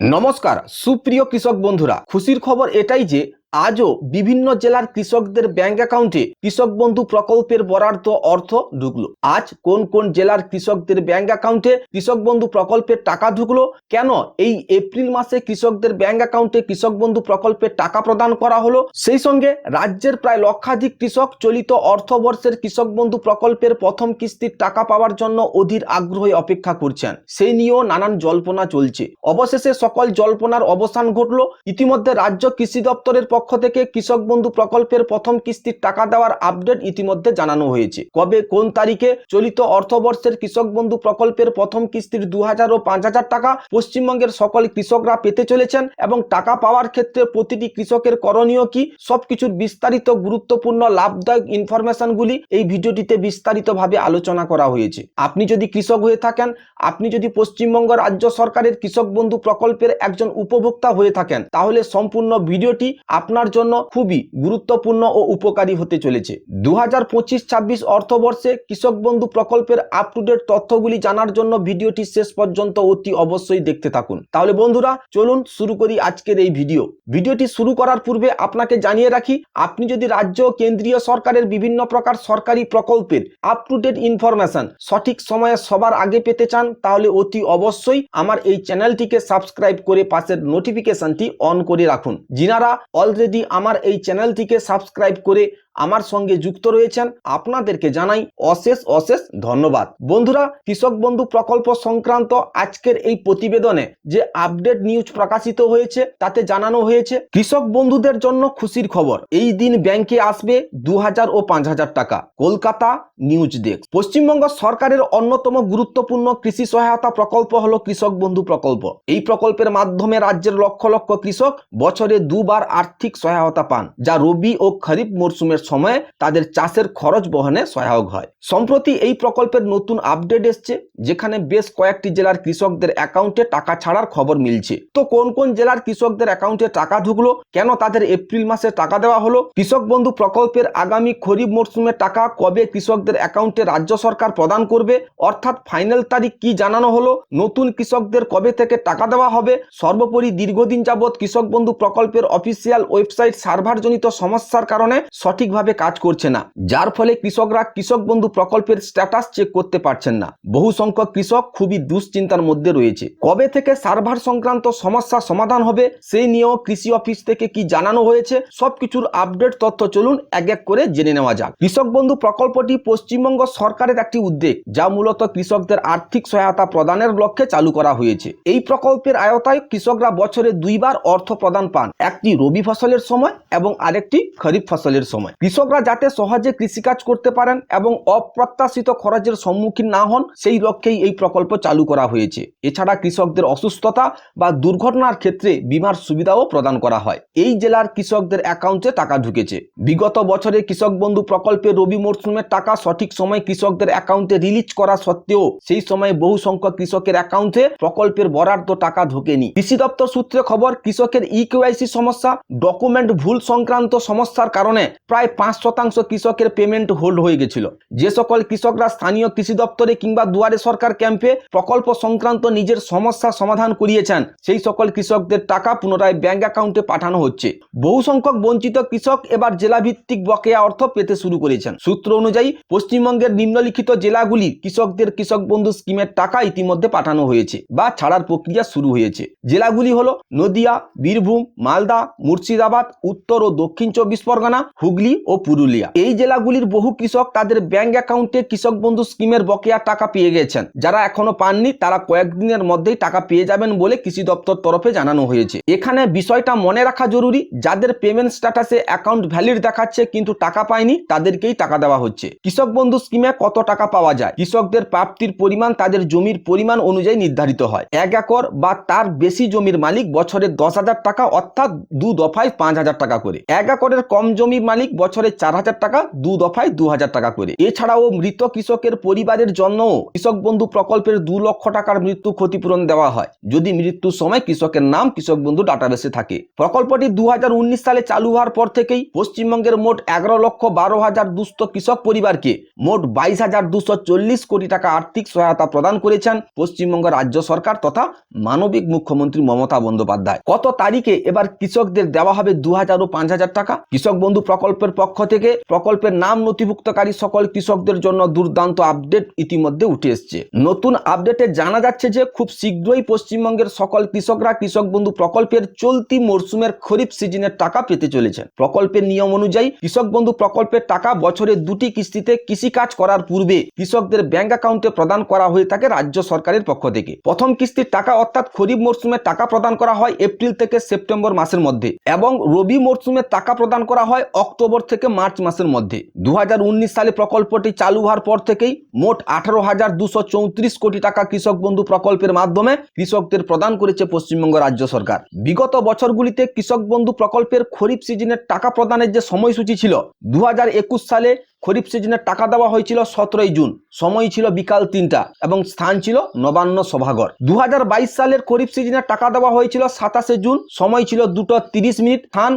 নমস্কার সুপ্রিয় কৃষক বন্ধুরা খুশির খবর এটাই যে আজও বিভিন্ন জেলার কৃষকদের ব্যাংক অ্যাকাউন্টে কৃষক বন্ধু প্রকল্পের বরাদ্দ অর্থ ঢুকলো। আজ কোন কোন জেলার কৃষকদের ব্যাংক অ্যাকাউন্টে কৃষক বন্ধু প্রকল্পের টাকা ঢুকলো? কেন এই এপ্রিল মাসে কৃষকদের ব্যাংক অ্যাকাউন্টে কৃষক বন্ধু প্রকল্পের টাকা প্রদান করা হলো? সেই সঙ্গে রাজ্যের প্রায় লক্ষাধিক কৃষক চলিত অর্থবর্ষের কৃষক বন্ধু প্রকল্পের প্রথম কিস্তির টাকা পাওয়ার জন্য অধীর আগ্রহে অপেক্ষা করছেন। সেই নিয়েও নানান জল্পনা চলছে। অবশেষে সকল জল্পনার অবসান ঘটলো। ইতিমধ্যে রাজ্য কৃষি দপ্তরের পক্ষ থেকে কৃষক বন্ধু প্রকল্পের প্রথম কিস্তির টাকা দেওয়ার আপডেট ইতিমধ্যে জানানো হয়েছে। কবে কোন তারিখে চলিত অর্থবর্ষের কৃষক বন্ধু প্রকল্পের প্রথম কিস্তির দু হাজার ও পাঁচ হাজার টাকা পশ্চিমবঙ্গের সকল কৃষকরা পেতে চলেছেন এবং টাকা পাওয়ার ক্ষেত্রে প্রতিটি কৃষকের করণীয় কি সবকিছুর বিস্তারিত গুরুত্বপূর্ণ লাভদায়ক ইনফরমেশনগুলি এই ভিডিওটিতে বিস্তারিতভাবে আলোচনা করা হয়েছে। আপনি যদি কৃষক হয়ে থাকেন, আপনি যদি পশ্চিমবঙ্গ রাজ্য সরকারের কৃষক বন্ধু প্রকল্পের একজন উপভোক্তা হয়ে থাকেন, তাহলে সম্পূর্ণ ভিডিওটি আপনার জন্য খুবই গুরুত্বপূর্ণ ও উপকারী হতে চলেছে। দু হাজার পঁচিশ ছাব্বিশ অর্থবর্ষে কৃষক বন্ধু প্রকল্পের আপ টু ডেট তথ্যগুলি জানার জন্য ভিডিওটি শেষ পর্যন্ত অতি অবশ্যই দেখতে থাকুন। তাহলে বন্ধুরা, চলুন শুরু করি আজকের এই ভিডিও। ভিডিওটি শুরু করার পূর্বে আপনাকে জানিয়ে রাখি, আপনি যদি রাজ্য, কেন্দ্রীয় সরকারের বিভিন্ন প্রকার সরকারি প্রকল্পের আপ টু ডেট ইনফরমেশন সঠিক সময়ে সবার আগে পেতে চান, তাহলে অতি অবশ্যই আমার এই চ্যানেলটিকে সাবস্ক্রাইব করে পাশের নোটিফিকেশনটি অন করে রাখুন। যিনারা অলরেডি আমার এই চ্যানেলটিকে সাবস্ক্রাইব করে আমার সঙ্গে যুক্ত রয়েছেন আপনাদেরকে জানাই অশেষ অশেষ ধন্যবাদ। বন্ধুরা, কৃষক বন্ধু প্রকল্প সংক্রান্ত আজকের এই প্রতিবেদনে যে আপডেট নিউজ প্রকাশিত হয়েছে, তাতে জানানো হয়েছে, কৃষক বন্ধুদের জন্য খুশির খবর। এই দিন ব্যাংকে আসবে দু হাজার ও পাঁচ হাজার টাকা। Kolkata news desk. পশ্চিমবঙ্গ সরকারের অন্যতম গুরুত্বপূর্ণ কৃষি সহায়তা প্রকল্প হলো কৃষক বন্ধু প্রকল্প। এই প্রকল্পের মাধ্যমে রাজ্যের লক্ষ লক্ষ কৃষক বছরে দুবার আর্থিক সহায়তা পান, যা রবি ও খরিফ মরশুমের সময়ে তাদের চাষের খরচ বহনে সহায়ক হয়। সম্প্রতি এই প্রকল্পের নতুন আপডেট এসছে, যেখানে বেশ কয়েকটি জেলার কৃষকদের অ্যাকাউন্টে টাকা ছাড়ার খবর মিলছে। তো কোন কোন জেলার কৃষকদের অ্যাকাউন্টে টাকা ঢুকলো, কেন তাদের এপ্রিল মাসে টাকা দেওয়া হলো, কৃষক বন্ধু প্রকল্পের আগামী খরিফ মরশুমে টাকা কবে কৃষকদের অ্যাকাউন্টে রাজ্য সরকার প্রদান করবে, অর্থাৎ ফাইনাল তারিখ কি জানানো হলো, নতুন কৃষকদের কবে থেকে টাকা দেওয়া হবে, সর্বোপরি দীর্ঘদিন যাবৎ কৃষক বন্ধু প্রকল্পের অফিসিয়াল ওয়েবসাইট সার্ভারজনিত সমস্যার কারণে সঠিকভাবে কাজ করছে না, যার ফলে কৃষকরা কৃষক বন্ধু প্রকল্পের স্ট্যাটাস চেক করতে পারছেন না। বহু সংখ্যক কৃষক খুবই দুশ্চিন্তার মধ্যে রয়েছে। কবে থেকে সার্ভার সংক্রান্ত সমস্যা সমাধান হবে, সেই নিয়েও কৃষি অফিস থেকে কি জানানো হয়েছে, সবকিছুর আপডেট তথ্য চলুন এক এক করে জেনে নেওয়া যাক। কৃষক বন্ধু প্রকল্পটি পশ্চিমবঙ্গ সরকারের একটি উদ্যোগ, যা মূলত কৃষকদের আর্থিক সহায়তা প্রদানের লক্ষ্যে চালু করা হয়েছে। এই প্রকল্পের আয়তায় কৃষকরা বছরে দুইবার অর্থ প্রদান পান, একটি রবি ফসলের সময় এবং আরেকটি খরিফ ফসলের সময়। কৃষকরা যাতে সহজে কৃষিকাজ করতে পারেন এবং অপ্রত্যাশিত খরচের সম্মুখীন না হন, সেই লক্ষ্যেই এই প্রকল্প চালু করা হয়েছে। এছাড়া কৃষকদের অসুস্থতা বা দুর্ঘটনার ক্ষেত্রে বিমার সুবিধাও প্রদান করা হয়। এই জেলার কৃষকদের অ্যাকাউন্টে টাকা ঢুকেছে। বিগত বছরে কৃষক বন্ধু প্রকল্পে রবি মরশুমের টাকা সঠিক সময় কৃষকদের অ্যাকাউন্টে রিলিজ করা সত্ত্বেও সেই সময় বহু সংখ্যক কৃষকের অ্যাকাউন্টে প্রকল্পের বরাদ্দ টাকা ঢোকেনি। কৃষি দপ্তর সূত্রে খবর, কৃষকের ই কেওয়াইসি সমস্যা, ডকুমেন্ট ভুল সংক্রান্ত সমস্যার কারণে প্রায় পাঁচ শতাংশ কৃষকের পেমেন্ট হোল্ড হয়ে গেছিল। যে সকল কৃষকরা স্থানীয় কৃষি দপ্তরে কিংবা দুয়ারে সরকার ক্যাম্পে প্রকল্প সংক্রান্ত নিজের সমস্যা সমাধান করিয়েছেন, সেই সকল কৃষকদের টাকা পুনরায় ব্যাংক অ্যাকাউন্টে পাঠানো হচ্ছে। বহু সংখ্যক বঞ্চিত কৃষক এবার জেলাভিত্তিক বকেয়া অর্থ পেতে শুরু করেছেন। সূত্র অনুযায়ী, পশ্চিমবঙ্গের নিম্নলিখিত জেলাগুলি কৃষকদের কৃষক বন্ধু স্কিমের টাকা ইতিমধ্যে পাঠানো হয়েছে বা ছাড়ার প্রক্রিয়া শুরু হয়েছে। জেলাগুলি হলো নদিয়া, বীরভূম, মালদা, মুর্শিদাবাদ, উত্তর ও দক্ষিণ চব্বিশ পরগনা, হুগলি ও পুরুলিয়া। এই জেলাগুলির বহু কৃষক তাদের ব্যাংক অ্যাকাউন্টে কৃষক বন্ধু স্কিমের বকেয়া টাকা পেয়ে গেছেন। যারা এখনও পাননি, তারা কয়েকদিনের মধ্যেই টাকা পেয়ে যাবেন বলে কৃষি দপ্তর তরফে জানানো হয়েছে। এখানে বিষয়টা মনে রাখা জরুরি, যাদের পেমেন্ট স্ট্যাটাসে অ্যাকাউন্ট ভ্যালিড দেখাচ্ছে কিন্তু টাকা পায়নি, তাদেরকেই টাকা দেওয়া হচ্ছে। কৃষক বন্ধু স্কিমে কত টাকা পাওয়া যায়? কৃষকদের প্রাপ্তির পরিমাণ, তাদের জমির পরিমাণ অনুযায়ী নির্ধারিত হয়। এক একর বা তার বেশি জমির মালিক বছরে দশ হাজার টাকা, অর্থাৎ দু দফায় পাঁচ হাজার টাকা করে। এক একরের কম জমির মালিক বছরে বছরে চার হাজার টাকা, দু দফায় দু হাজার টাকা করে। এছাড়াও মৃত কৃষকের পরিবারের জন্য কৃষক বন্ধু প্রকল্পের দু লক্ষ টাকার মৃত্যু ক্ষতিপূরণ দেওয়া হয়। যদি মৃত্যুর সময় কৃষকের নাম কৃষক বন্ধু ডাটাবেসে থাকে। প্রকল্পটি দুহাজার উনিশ সালে চালু হওয়ার পর থেকেই পশ্চিমবঙ্গের মোট এগারো লক্ষ বারো হাজার দুস্থ কৃষক পরিবারকে মোট বাইশ হাজার দুশো চল্লিশ কোটি টাকা আর্থিক সহায়তা প্রদান করেছেন পশ্চিমবঙ্গ রাজ্য সরকার তথা মানবিক মুখ্যমন্ত্রী মমতা বন্দ্যোপাধ্যায়। কত তারিখে এবার কৃষকদের দেওয়া হবে দু হাজার ও পাঁচ হাজার টাকা? কৃষক বন্ধু প্রকল্পের পক্ষ থেকে প্রকল্পের নাম নথিভুক্তকারী সকল কৃষকদের জন্য দুর্দান্ত আপডেট ইতিমধ্যে উঠে এসছে। নতুন আপডেটে জানা যাচ্ছে যে, খুব শীঘ্রই পশ্চিমবঙ্গের সকল কৃষকরা কৃষক বন্ধু প্রকল্পের চলতি মরশুমের খরিফ সিজনের টাকা পেতে চলেছেন। প্রকল্পের নিয়ম অনুযায়ী কৃষক বন্ধু প্রকল্পের টাকা বছরে দুটি কিস্তিতে কৃষিকাজ করার পূর্বে কৃষকদের ব্যাংক অ্যাকাউন্টে প্রদান করা হয়ে থাকে রাজ্য সরকারের পক্ষ থেকে। প্রথম কিস্তির টাকা অর্থাৎ খরিফ মরশুমে টাকা প্রদান করা হয় এপ্রিল থেকে সেপ্টেম্বর মাসের মধ্যে এবং রবি মরশুমে টাকা প্রদান করা হয় অক্টোবর থেকে মার্চ মাসের মধ্যে। দু সালে প্রকল্পটি চালু হওয়ার পর থেকেই মোট আঠারো হাজার দুশো চৌত্রিশ কোটি টাকা কৃষক বন্ধু প্রকল্পের মাধ্যমে কৃষকদের প্রদান করেছে পশ্চিমবঙ্গ রাজ্য সরকার। বিগত বছরগুলিতে কৃষক বন্ধু প্রকল্পের খরিফ সিজনের টাকা প্রদানের যে সময়সূচি ছিল দু হাজার একুশ সালে খরিফ সিজনের টাকা দেওয়া হয়েছিল সতেরোই জুন। সময় ছিল বিকাল তিনটা এবং স্থান ছিল নবান্ন সভাঘর। দুহাজার বাইশ সালের খরিফ সিজনের টাকা দেওয়া হয়েছিল সাতাশে জুন। সময় ছিল দুটো তিরিশ মিনিট। স্থান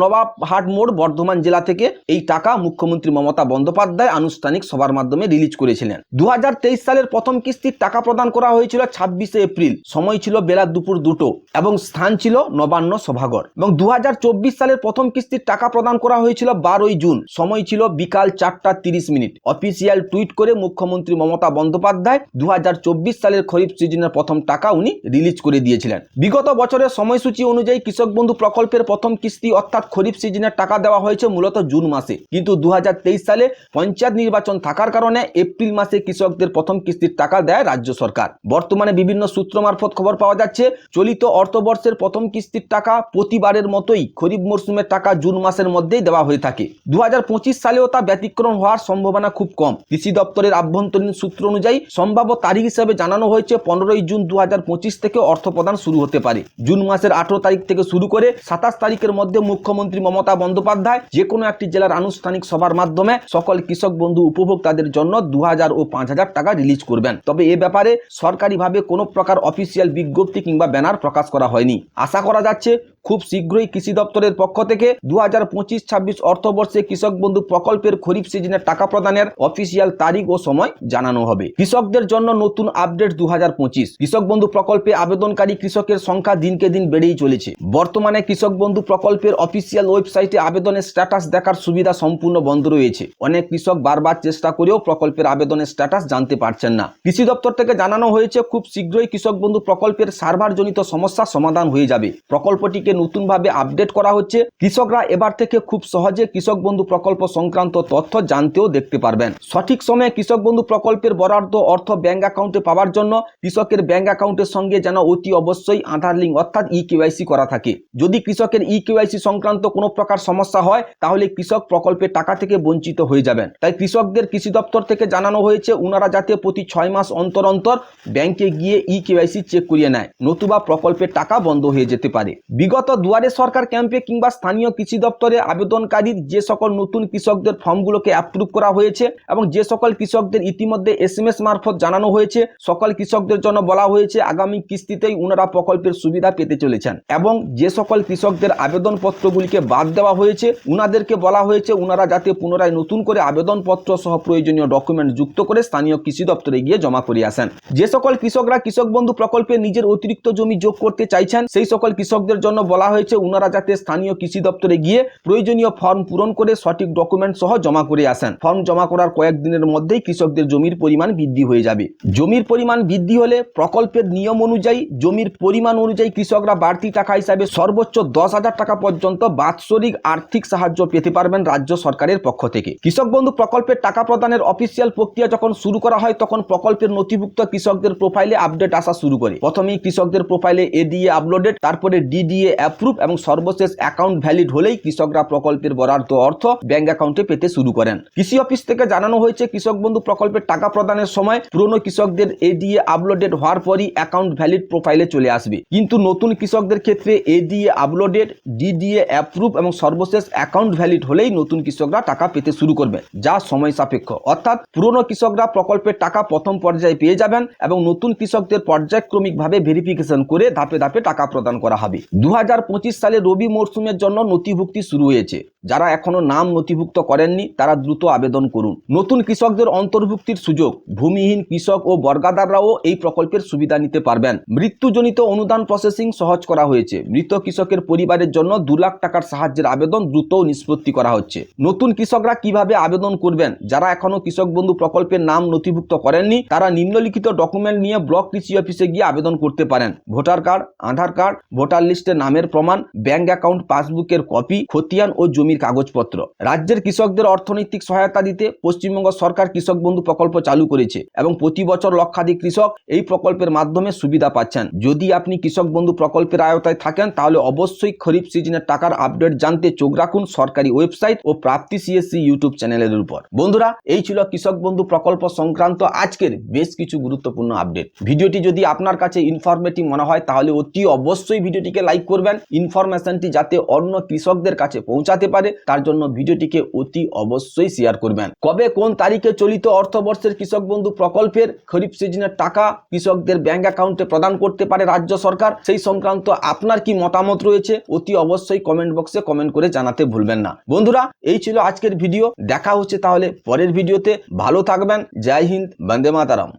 নবাব হাট মোড়, বর্ধমান জেলা থেকে এই টাকা মুখ্যমন্ত্রী মমতা বন্দ্যোপাধ্যায় আনুষ্ঠানিক সভার মাধ্যমে রিলিজ করেছিলেন। দু হাজার তেইশ সালের প্রথম কিস্তির টাকা প্রদান করা হয়েছিল ছাব্বিশে এপ্রিল। সময় ছিল বেলা দুপুর দুটো এবং স্থান ছিল নবান্ন সভাঘর। এবং দু হাজার চব্বিশ সালের প্রথম কিস্তির টাকা প্রদান করা হয়েছিল বারোই জুন। সময় ছিল বিকাল চারটা তিরিশ মিনিট। অফিসিয়াল টুইট করে মুখ্যমন্ত্রী মমতা বন্দ্যোপাধ্যায় দু হাজার চব্বিশ সালের খরিফ সিজনের প্রথম টাকা উনি রিলিজ করে দিয়েছিলেন। বিগত বছরের সময়সূচি অনুযায়ী কৃষক বন্ধু প্রকল্পের প্রথম কিস্তি অর্থাৎ খরিফ সিজনের টাকা দেওয়া হয়েছে মূলত জুন মাসে। কিন্তু দুহাজার তেইশ সালে পঞ্চায়েত নির্বাচন থাকার কারণে এপ্রিল মাসে কৃষকদের প্রথম কিস্তির টাকা দেয় রাজ্য সরকার। বর্তমানে বিভিন্ন সূত্র মারফত খবর পাওয়া যাচ্ছে, চলিত অর্থবর্ষের প্রথম কিস্তির টাকা প্রতিবারের মতোই খরিফ মরশুমের টাকা জুন মাসের মধ্যেই দেওয়া হয়ে থাকে। দু হাজার পঁচিশ সালেও তা ব্যতিক্রম হওয়ার সম্ভাবনা খুব কম। কৃষি দপ্তরের আভ্যন্তরীণ সূত্র অনুযায়ী সম্ভাব্য তারিখ হিসেবে জানানো হয়েছে পনেরোই জুন দু হাজার পঁচিশ থেকে অর্থ প্রদান শুরু হতে পারে। জুন মাসের আঠেরো তারিখ থেকে শুরু করে সাতাশ তারিখের মধ্যে মুখ্যমন্ত্রী মমতা বন্দ্যোপাধ্যায় যে কোনো একটি জেলার আনুষ্ঠানিক সভার মাধ্যমে সকল কৃষক বন্ধু উপভোক্তাদের জন্য দু হাজার ও পাঁচ হাজার টাকা রিলিজ করবেন। তবে এ ব্যাপারে সরকারিভাবে কোনো প্রকার অফিসিয়াল বিজ্ঞপ্তি কিংবা ব্যানার প্রকাশ করা হয়নি। আশা করা যাচ্ছে খুব শীঘ্রই কৃষি দপ্তরের পক্ষ থেকে দু হাজার পঁচিশ ছাব্বিশ অর্থবর্ষে কৃষক বন্ধু প্রকল্পের খরিফ সিজনের টাকা প্রদানের অফিসিয়াল তারিখ ও সময় জানানো হবে। কৃষকদের জন্য নতুন আপডেট দু হাজার পঁচিশ। কৃষক বন্ধু প্রকল্পে আবেদনকারী কৃষকের সংখ্যা দিনকে দিন বেড়েই চলেছে। বর্তমানে কৃষক বন্ধু প্রকল্পের অফিসিয়াল ওয়েবসাইটে আবেদনের স্ট্যাটাস দেখার সুবিধা সম্পূর্ণ বন্ধ রয়েছে। অনেক কৃষক বারবার চেষ্টা করেও প্রকল্পের আবেদনের স্ট্যাটাস জানতে পারছেন না। কৃষি দপ্তর থেকে জানানো হয়েছে, খুব শীঘ্রই কৃষক বন্ধু প্রকল্পের সার্ভারজনিত সমস্যার সমাধান হয়ে যাবে। প্রকল্পটিকে নতুনভাবে আপডেট করা হচ্ছে। কৃষকরা এবার থেকে খুব সহজে কৃষক বন্ধু প্রকল্প সংক্রান্ত তথ্য জানতেও দেখতে পারবেন। সঠিক সময়ে কৃষক বন্ধু প্রকল্পের বরাদ্দ অর্থ ব্যাংক অ্যাকাউন্টে পাওয়ার জন্য কৃষকের ব্যাংক অ্যাকাউন্টের সঙ্গে যেন অতি অবশ্যই আধার লিঙ্ক অর্থাৎ ই কেওয়াইসি করা থাকে। যদি কৃষকের ই কেওয়াইসি সংক্রান্ত কোনো প্রকার সমস্যা হয়, তাহলে কৃষক প্রকল্পের টাকা থেকে বঞ্চিত হয়ে যাবেন। তাই কৃষকদের কৃষি দপ্তর থেকে জানানো হয়েছে ওনারা যাতে প্রতি ছয় মাস অন্তর অন্তর ব্যাংকে গিয়ে ই কেওয়াইসি চেক করিয়ে নেয়, নতুবা প্রকল্পের টাকা বন্ধ হয়ে যেতে পারে। বিগত দুয়ারে সরকার ক্যাম্পে কিংবা স্থানীয় কৃষি দপ্তরে আবেদনকারীর যে সকল নতুন কৃষকদের ফর্মগুলোকে অ্যাপ্রুভ করা হয়েছে এবং যে সকল কৃষকদের ইতিমধ্যে এস এম এস মারফত জানানো হয়েছে, সকল কৃষকদের জন্য বলা হয়েছে আগামী কিস্তিতেই ওনারা প্রকল্পের সুবিধা পেতে চলেছেন এবং যে সকল কৃষকদের আবেদনপত্রগুলিকে বাদ দেওয়া হয়েছে, উনাদেরকে বলা হয়েছে উনারা যাতে পুনরায় নতুন করে আবেদনপত্র সহ প্রয়োজনীয় ডকুমেন্ট যুক্ত করে স্থানীয় কৃষি দপ্তরে গিয়ে জমা করে আসেন। যে সকল কৃষকরা কৃষক বন্ধু প্রকল্পে নিজের অতিরিক্ত জমি যোগ করতে চাইছেন, সেই সকল কৃষকদের জন্য বলা হয়েছে, উনারা যাতে স্থানীয় কৃষি দপ্তরে গিয়ে প্রয়োজনীয় ফর্ম পূরণ করে সঠিক ডকুমেন্ট সহ জমা করে আসেন। ফর্ম জমা করার কয়েকদিনের মধ্যেই কৃষকদের জমির পরিমাণ বৃদ্ধি হয়ে যাবে। জমির পরিমাণ বৃদ্ধি হলে প্রকল্পের নিয়ম অনুযায়ী জমির পরিমাণ অনুযায়ী কৃষকরা বাড়তি টাকা হিসাবে সর্বোচ্চ দশ হাজার টাকা পর্যন্ত বাৎসরিক আর্থিক সাহায্য পেতে পারবেন রাজ্য সরকারের পক্ষ থেকে। কৃষক বন্ধু প্রকল্পের টাকা প্রদানের অফিসিয়াল প্রক্রিয়া যখন শুরু করা হয়, তখন প্রকল্পের নথিভুক্ত কৃষকদের প্রোফাইলে আপডেট আসা শুরু করে। প্রথমেই কৃষকদের প্রোফাইলে এডিএ আপলোডেড, তারপরে ডিডিএ অ্যাপ্রুভ এবং সর্বশেষ অ্যাকাউন্ট ভ্যালিড হলেই কৃষকরা প্রকল্পের বরাদ্দ অর্থ ব্যাংক অ্যাকাউন্টে পেতে শুরু করেন। কৃষি অফিস থেকে জানানো হয়েছে, কৃষক বন্ধু প্রকল্পের টাকা প্রদানের সময় পুরনো কৃষকদের এডিএ আপলোডেড হওয়ার পরই অ্যাকাউন্ট ভ্যালিড প্রোফাইলে চলে আসবে। কিন্তু নতুন কৃষকদের ক্ষেত্রে এডিএ আপলোডেড ডিডিএ অ্যাপ্রুভ এবং সর্বশেষ অ্যাকাউন্ট ভ্যালিড হলেই নতুন কৃষকরা টাকা পেতে শুরু করবে, যা সময় সাপেক্ষ। অর্থাৎ পুরনো কৃষকরা প্রকল্পের টাকা প্রথম পর্যায়ে পেয়ে যাবেন এবং নতুন কৃষকদের পর্যায়ক্রমিকভাবে ভেরিফিকেশন করে ধাপে ধাপে টাকা প্রদান করা হবে। দু হাজার সালে রবি মরশুমের জন্য নথিভুক্তি শুরু হয়েছে। যারা এখনও নাম নথিভুক্ত করেননি, তারা দ্রুত আবেদন করুন। নতুন কৃষকদের অন্তর্ভুক্তির সুযোগ, ভূমিহীন কৃষক ও বর্গাদাররাও এই প্রকল্পের সুবিধা নিতে পারবেন। মৃত্যুজনিত অনুদান প্রসেসিং সহজ করা হয়েছে। মৃত কৃষকের পরিবারের জন্য দু লাখ টাকার সাহায্যের আবেদন দ্রুত নিষ্পত্তি করা হচ্ছে। নতুন কৃষকরা কীভাবে আবেদন করবেন? যারা এখনও কৃষক বন্ধু প্রকল্পের নাম নথিভুক্ত করেননি, তারা নিম্নলিখিত ডকুমেন্ট নিয়ে ব্লক কৃষি অফিসে গিয়ে আবেদন করতে পারেন। Voter card, Aadhaar card, voter লিস্টে নামের প্রমাণ ব্যাংক অ্যাকাউন্ট, পাসবুকের কপি, খতিয়ান ও জমির কাগজপত্র। রাজ্যের কৃষকদের অর্থনৈতিক সহায়তা দিতে পশ্চিমবঙ্গ সরকার কৃষক বন্ধু প্রকল্প চালু করেছে এবং প্রতি বছর লক্ষাধিক কৃষক এই প্রকল্পের মাধ্যমে সুবিধা পাচ্ছেন। যদি আপনি কৃষক বন্ধু প্রকল্পের আয়তায় থাকেন, তাহলে অবশ্যই খরিফ সিজনের টাকার আপডেট জানতে চোখ রাখুন সরকারি ওয়েবসাইট ও প্রাপ্তি সিএসসি ইউটিউব চ্যানেলের উপর। বন্ধুরা, এই ছিল কৃষক বন্ধু প্রকল্প সংক্রান্ত আজকের বেশ কিছু গুরুত্বপূর্ণ আপডেট। ভিডিওটি যদি আপনার কাছে ইনফরমেটিভ মনে হয়, তাহলে অতি অবশ্যই ভিডিওটিকে লাইক করবেন। ইনফরমেশনটি যাতে অন্য কৃষকদের কাছে পৌঁছাতে পারে, তার জন্য ভিডিওটিকে অতি অবশ্যই শেয়ার করবেন। কবে কোন তারিখে চলিত অর্থবর্ষের কৃষক বন্ধু প্রকল্পের খরিফ সিজনের টাকা কৃষকদের ব্যাংক অ্যাকাউন্টে প্রদান করতে পারে রাজ্য সরকার? সেই সংক্রান্ত আপনার কি মতামত রয়েছে? অতি অবশ্যই কমেন্ট বক্সে কমেন্ট করে জানাতে ভুলবেন না। বন্ধুরা, এই ছিল আজকের ভিডিও। দেখা হচ্ছে তাহলে পরের ভিডিওতে। ভালো থাকবেন। জয় হিন্দ, বন্দে মাতারাম।